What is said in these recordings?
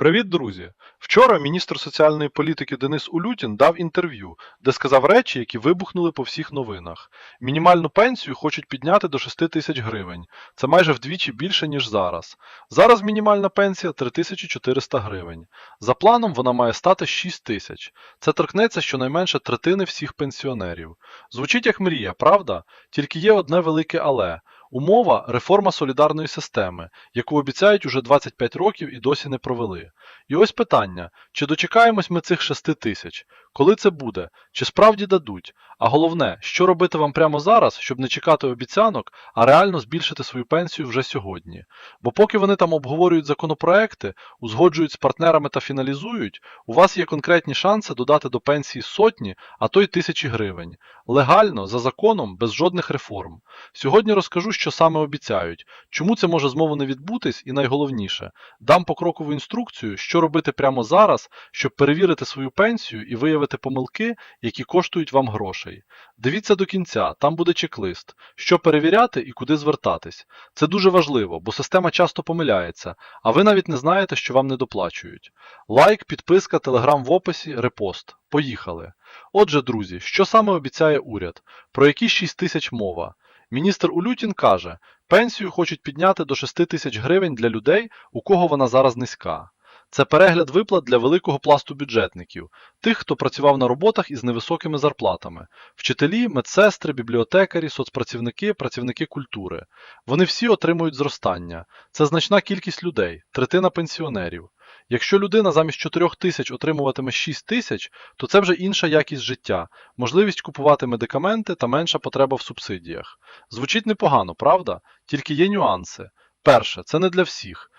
Привіт, друзі! Вчора міністр соціальної політики Денис Улютін дав інтерв'ю, де сказав речі, які вибухнули по всіх новинах. Мінімальну пенсію хочуть підняти до 6 тисяч гривень. Це майже вдвічі більше, ніж зараз. Зараз мінімальна пенсія 3400 гривень. За планом вона має стати 6 тисяч. Це торкнеться щонайменше третини всіх пенсіонерів. Звучить як мрія, правда? Тільки є одне велике але. Умова реформа солідарної системи, яку обіцяють уже 25 років і досі не провели. І ось питання: чи дочекаємось ми цих 6 тисяч? Коли це буде? Чи справді дадуть? А головне, що робити вам прямо зараз, щоб не чекати обіцянок, а реально збільшити свою пенсію вже сьогодні? Бо поки вони там обговорюють законопроекти, узгоджують з партнерами та фіналізують, у вас є конкретні шанси додати до пенсії сотні, а то й тисячі гривень. Легально, за законом, без жодних реформ. Сьогодні розкажу, що саме обіцяють, чому це може змову не відбутись, і найголовніше, дам покрокову інструкцію, що робити прямо зараз, щоб перевірити свою пенсію і виявити помилки, які коштують вам грошей. Дивіться до кінця, там буде чек-лист, що перевіряти і куди звертатись. Це дуже важливо, бо система часто помиляється, а ви навіть не знаєте, що вам не доплачують. Лайк, підписка, телеграм в описі, репост. Поїхали. Отже, друзі, що саме обіцяє уряд? Про які 6 тисяч мова? Міністр Улютін каже, пенсію хочуть підняти до 6 тисяч гривень для людей, у кого вона зараз низька. Це перегляд виплат для великого пласту бюджетників, тих, хто працював на роботах із невисокими зарплатами: вчителі, медсестри, бібліотекарі, соцпрацівники, працівники культури. Вони всі отримують зростання. Це значна кількість людей, третина пенсіонерів. Якщо людина замість 4 тисяч отримуватиме 6 тисяч, то це вже інша якість життя, можливість купувати медикаменти та менша потреба в субсидіях. Звучить непогано, правда? Тільки є нюанси. Перше, це не для всіх.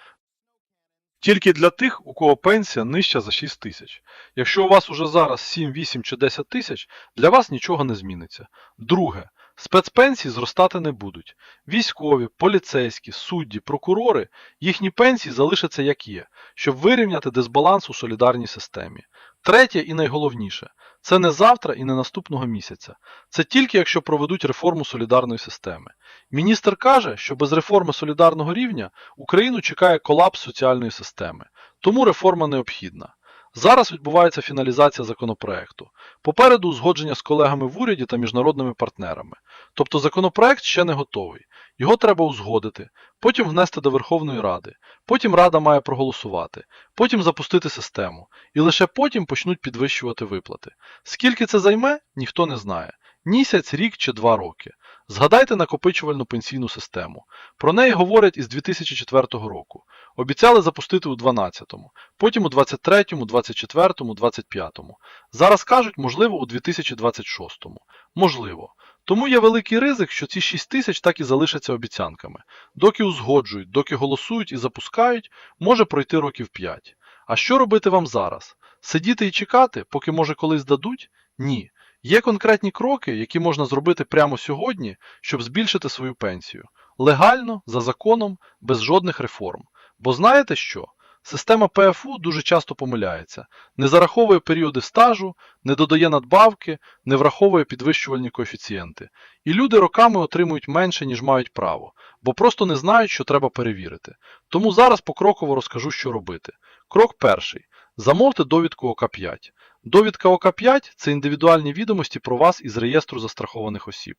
Тільки для тих, у кого пенсія нижча за 6 тисяч. Якщо у вас уже зараз 7, 8 чи 10 тисяч, для вас нічого не зміниться. Друге, спецпенсії зростати не будуть. Військові, поліцейські, судді, прокурори, їхні пенсії залишаться як є, щоб вирівняти дисбаланс у солідарній системі. Третє і найголовніше це не завтра і не наступного місяця. Це тільки якщо проведуть реформу солідарної системи. Міністр каже, що без реформи солідарного рівня Україну чекає колапс соціальної системи, тому реформа необхідна. Зараз відбувається фіналізація законопроекту. Попереду узгодження з колегами в уряді та міжнародними партнерами. Тобто законопроект ще не готовий. Його треба узгодити, потім внести до Верховної Ради, потім Рада має проголосувати, потім запустити систему, і лише потім почнуть підвищувати виплати. Скільки це займе, ніхто не знає. Місяць, рік чи два роки. Згадайте накопичувальну пенсійну систему. Про неї говорять із 2004 року. Обіцяли запустити у 2012-му, потім у 23-му, 24-му, 25-му. Зараз кажуть, можливо, у 2026-му. Можливо. Тому є великий ризик, що ці 6 тисяч так і залишаться обіцянками. Доки узгоджують, доки голосують і запускають, може пройти років 5. А що робити вам зараз? Сидіти і чекати, поки може колись дадуть? Ні. Є конкретні кроки, які можна зробити прямо сьогодні, щоб збільшити свою пенсію. Легально, за законом, без жодних реформ. Бо знаєте що? Система ПФУ дуже часто помиляється, не зараховує періоди стажу, не додає надбавки, не враховує підвищувальні коефіцієнти. І люди роками отримують менше, ніж мають право, бо просто не знають, що треба перевірити. Тому зараз покроково розкажу, що робити. Крок перший. Замовте довідку ОК5. Довідка ОК5 це індивідуальні відомості про вас із реєстру застрахованих осіб.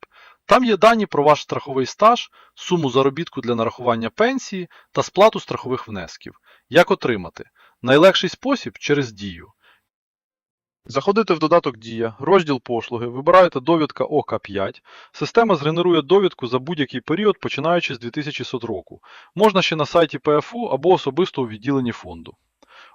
Там є дані про ваш страховий стаж, суму заробітку для нарахування пенсії та сплату страхових внесків. Як отримати? Найлегший спосіб через дію. Заходите в додаток Дія, розділ послуги, вибираєте довідка ОК5. Система згенерує довідку за будь-який період, починаючи з 2100 року. Можна ще на сайті ПФУ або особисто у відділенні фонду.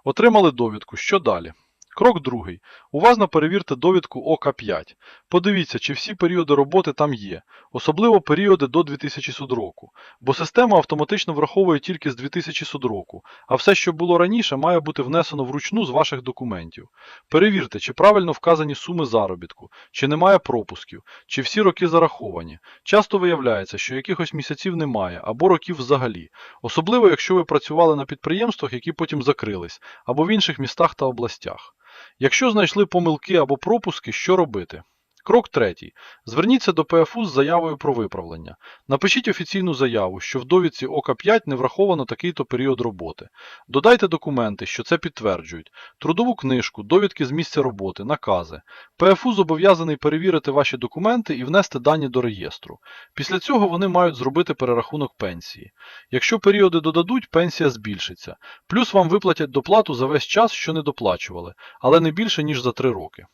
Отримали довідку. Що далі? Крок другий. Уважно перевірте довідку ОК5. Подивіться, чи всі періоди роботи там є, особливо періоди до 2100 року, бо система автоматично враховує тільки з 2100 року, а все, що було раніше, має бути внесено вручну з ваших документів. Перевірте, чи правильно вказані суми заробітку, чи немає пропусків, чи всі роки зараховані. Часто виявляється, що якихось місяців немає, або років взагалі, особливо якщо ви працювали на підприємствах, які потім закрились, або в інших містах та областях. Якщо знайшли помилки або пропуски, що робити? Крок третій. Зверніться до ПФУ з заявою про виправлення. Напишіть офіційну заяву, що в довідці ОК5 не враховано такий-то період роботи. Додайте документи, що це підтверджують, трудову книжку, довідки з місця роботи, накази. ПФУ зобов'язаний перевірити ваші документи і внести дані до реєстру. Після цього вони мають зробити перерахунок пенсії. Якщо періоди додадуть, пенсія збільшиться. Плюс вам виплатять доплату за весь час, що не доплачували, але не більше, ніж за 3 роки.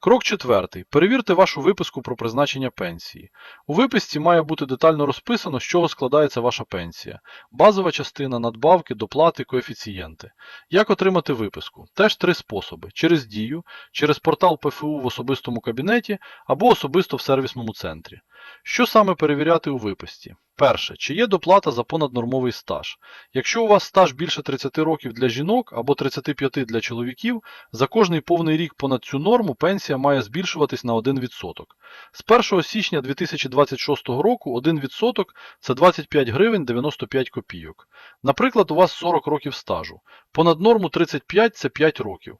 Крок четвертий. Перевірте вашу виписку про призначення пенсії. У виписці має бути детально розписано, з чого складається ваша пенсія. Базова частина, надбавки, доплати, коефіцієнти. Як отримати виписку? Теж три способи: через дію, через портал ПФУ в особистому кабінеті або особисто в сервісному центрі. Що саме перевіряти у виписці? Перше, чи є доплата за понаднормовий стаж. Якщо у вас стаж більше 30 років для жінок або 35 для чоловіків, за кожний повний рік понад цю норму пенсія має збільшуватись на 1%. З 1 січня 2026 року 1% це 25 гривень 95 копійок. Наприклад, у вас 40 років стажу. Понад норму 35 це 5 років.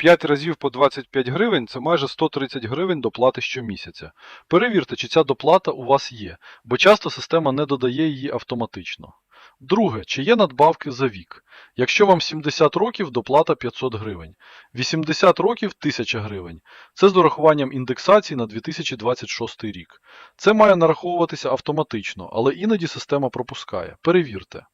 5 разів по 25 гривень це майже 130 гривень доплати щомісяця. Перевірте, чи ця доплата у вас є, бо часто система не додає її автоматично. Друге, чи є надбавки за вік. Якщо вам 70 років, доплата 500 гривень. 80 років 1000 гривень. Це з урахуванням індексації на 2026 рік. Це має нараховуватися автоматично, але іноді система пропускає. Перевірте.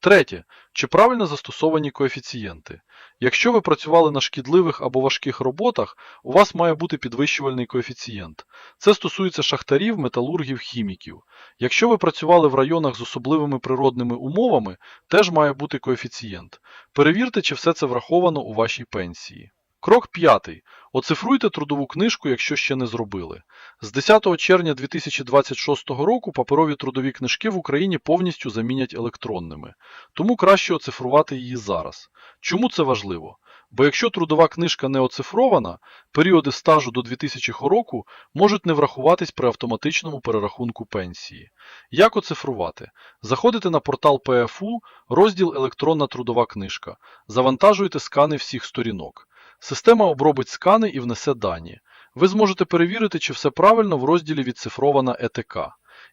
Третє. Чи правильно застосовані коефіцієнти? Якщо ви працювали на шкідливих або важких роботах, у вас має бути підвищувальний коефіцієнт. Це стосується шахтарів, металургів, хіміків. Якщо ви працювали в районах з особливими природними умовами, теж має бути коефіцієнт. Перевірте, чи все це враховано у вашій пенсії. Крок п'ятий. Оцифруйте трудову книжку, якщо ще не зробили. З 10 червня 2026 року паперові трудові книжки в Україні повністю замінять електронними. Тому краще оцифрувати її зараз. Чому це важливо? Бо якщо трудова книжка не оцифрована, періоди стажу до 2000 року можуть не врахуватись при автоматичному перерахунку пенсії. Як оцифрувати? Заходите на портал ПФУ, розділ Електронна трудова книжка. Завантажуйте скани всіх сторінок. Система обробить скани і внесе дані. Ви зможете перевірити, чи все правильно в розділі Відцифрована ЕТК.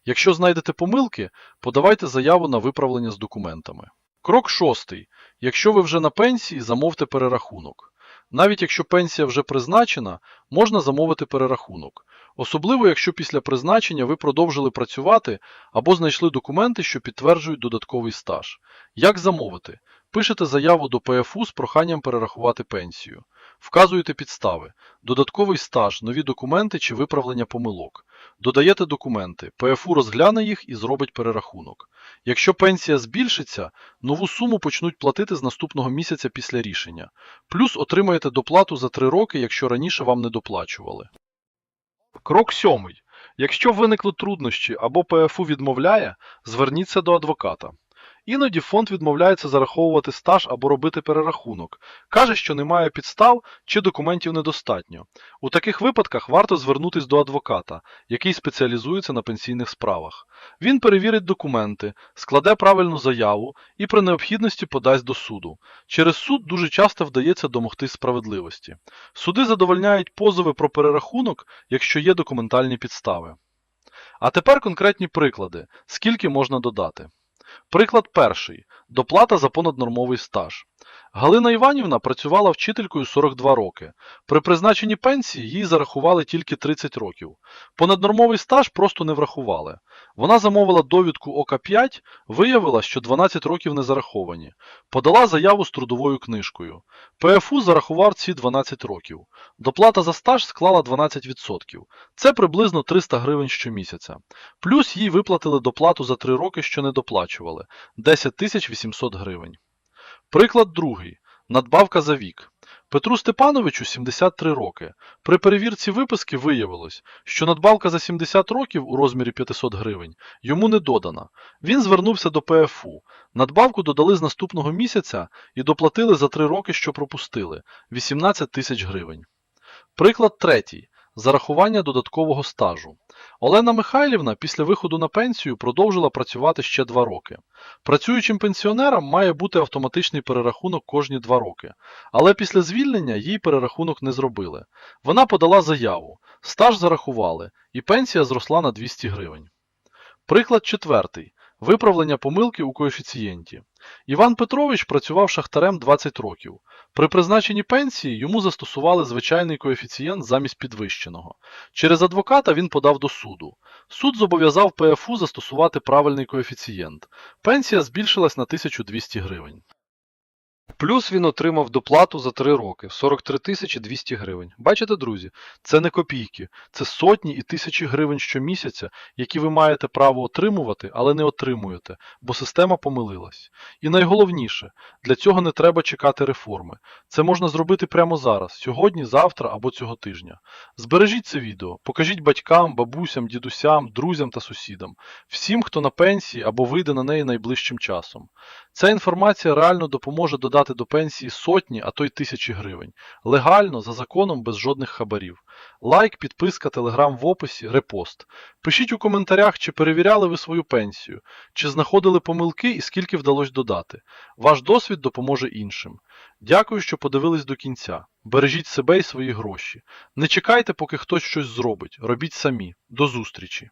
Якщо знайдете помилки, подавайте заяву на виправлення з документами. Крок шостий. Якщо ви вже на пенсії, замовте перерахунок. Навіть якщо пенсія вже призначена, можна замовити перерахунок. Особливо, якщо після призначення ви продовжили працювати або знайшли документи, що підтверджують додатковий стаж. Як замовити? Пишете заяву до ПФУ з проханням перерахувати пенсію. Вказуєте підстави, додатковий стаж, нові документи чи виправлення помилок. Додаєте документи, ПФУ розгляне їх і зробить перерахунок. Якщо пенсія збільшиться, нову суму почнуть платити з наступного місяця після рішення. Плюс отримаєте доплату за 3 роки, якщо раніше вам не доплачували. Крок сьомий. Якщо виникли труднощі або ПФУ відмовляє, зверніться до адвоката. Іноді фонд відмовляється зараховувати стаж або робити перерахунок, каже, що немає підстав чи документів недостатньо. У таких випадках варто звернутися до адвоката, який спеціалізується на пенсійних справах. Він перевірить документи, складе правильну заяву і при необхідності подасть до суду. Через суд дуже часто вдається домогтись справедливості. Суди задовольняють позови про перерахунок, якщо є документальні підстави. А тепер конкретні приклади, скільки можна додати. Приклад перший. Доплата за понаднормовий стаж. Галина Іванівна працювала вчителькою 42 роки. При призначенні пенсії їй зарахували тільки 30 років. Понаднормовий стаж просто не врахували. Вона замовила довідку ОК5, виявила, що 12 років не зараховані. Подала заяву з трудовою книжкою. ПФУ зарахував ці 12 років. Доплата за стаж склала 12%. Це приблизно 300 гривень щомісяця. Плюс їй виплатили доплату за 3 роки, що не доплачували 10 800 гривень. Приклад другий. Надбавка за вік. Петру Степановичу 73 роки. При перевірці виписки виявилось, що надбавка за 70 років у розмірі 500 гривень йому не додана. Він звернувся до ПФУ. Надбавку додали з наступного місяця і доплатили за 3 роки, що пропустили 18 тисяч гривень. Приклад третій. Зарахування додаткового стажу. Олена Михайлівна після виходу на пенсію продовжила працювати ще два роки. Працюючим пенсіонерам має бути автоматичний перерахунок кожні два роки, але після звільнення їй перерахунок не зробили. Вона подала заяву, стаж зарахували, і пенсія зросла на 200 гривень. Приклад четвертий. Виправлення помилки у коефіцієнті. Іван Петрович працював шахтарем 20 років. При призначенні пенсії йому застосували звичайний коефіцієнт замість підвищеного. Через адвоката він подав до суду. Суд зобов'язав ПФУ застосувати правильний коефіцієнт. Пенсія збільшилась на 1200 гривень. Плюс він отримав доплату за 3 роки 43 тисячі 200 гривень. Бачите, друзі, це не копійки, це сотні і тисячі гривень щомісяця, які ви маєте право отримувати, але не отримуєте, бо система помилилась. І найголовніше, для цього не треба чекати реформи. Це можна зробити прямо зараз, сьогодні, завтра або цього тижня. Збережіть це відео, покажіть батькам, бабусям, дідусям, друзям та сусідам, всім, хто на пенсії або вийде на неї найближчим часом. Ця інформація реально допоможе додати до пенсії сотні, а то й тисячі гривень. Легально, за законом, без жодних хабарів. Лайк, підписка, телеграм в описі, репост. Пишіть у коментарях, чи перевіряли ви свою пенсію, чи знаходили помилки і скільки вдалося додати. Ваш досвід допоможе іншим. Дякую, що подивились до кінця. Бережіть себе і свої гроші. Не чекайте, поки хтось щось зробить. Робіть самі. До зустрічі!